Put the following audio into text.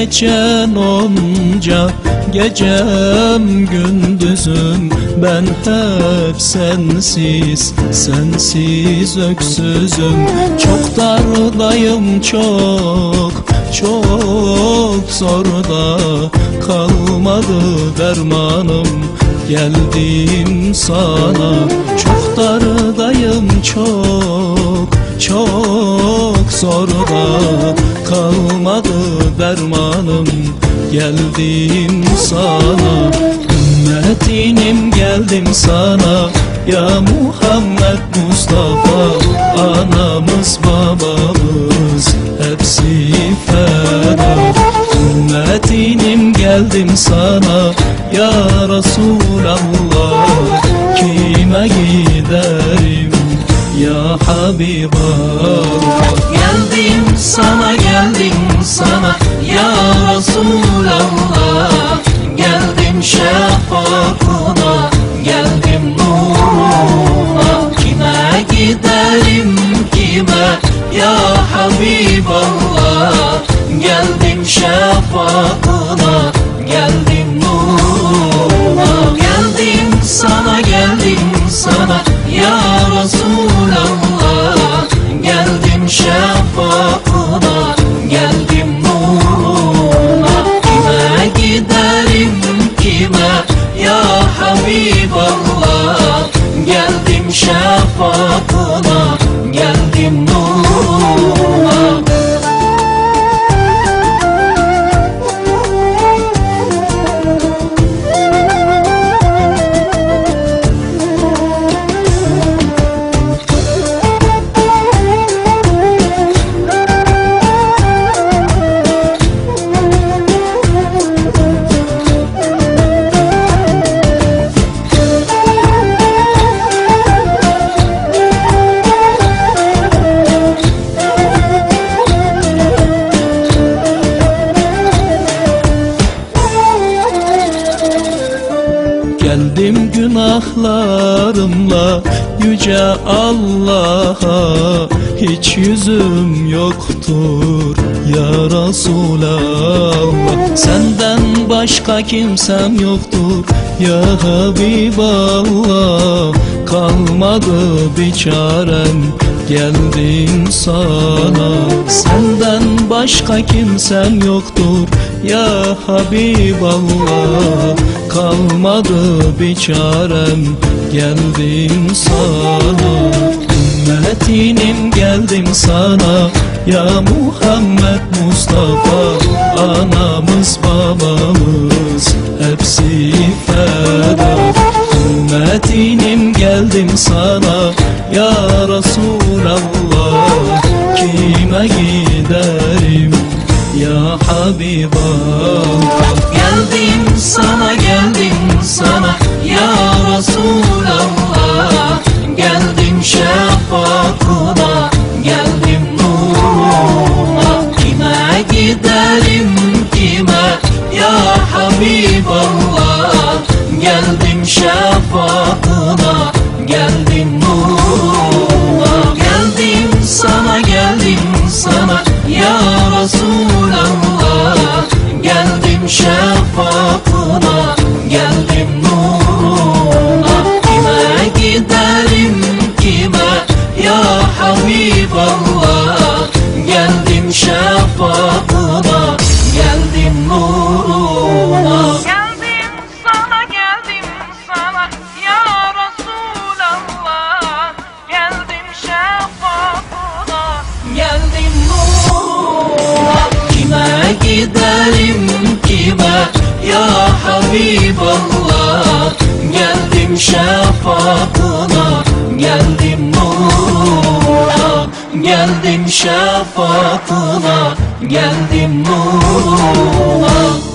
Geçen onca gecem gündüzüm. Ben hep sensiz, sensiz öksüzüm. Çok dardayım çok, çok zorda Kalmadı dermanım. Geldim sana. Çok dardayım çok, çok zorda Kalmadı dermanım. Geldim sana Ümmetinim geldim sana. Ya Muhammed Mustafa Anamız babamız hepsi feda. Ümmetinim geldim sana. Ya Resulallah Kime giderim? Ya Habiballah. Geldim sana Habiballah Geldim şefakına geldim nuruna. Geldim sana geldim sana ya Resulallah. Geldim şefakına geldim nuruna. Kime giderim kime? Ya Habiballah Geldim şefakına geldim nuruna günahlarımla yüce Allah'a Hiç yüzüm yoktur ya Resulallah. Senden başka kimsem yoktur ya Habiballah. Kalmadı bir çarem geldim sana. Senden başka kimsem yoktur ya Habiballah. Kalmadı bir çarem geldim sana. Ümmetinim geldim sana. Ya Muhammed Mustafa Anamız babamız hepsi feda. Ümmetinim geldim sana. Ya Resulallah Kime giderim? Ya Habiballah. Geldim sana geldim sana. Ya Resulallah Geldim şefakına geldim nuruna. Geldim sana geldim sana. Ya Resulallah. Geldim şefakına Geldim nuruna. Kime giderim kime? Ya Habiballah. Geldim şefakına geldim nuruna Geldim şefakına geldim nuruna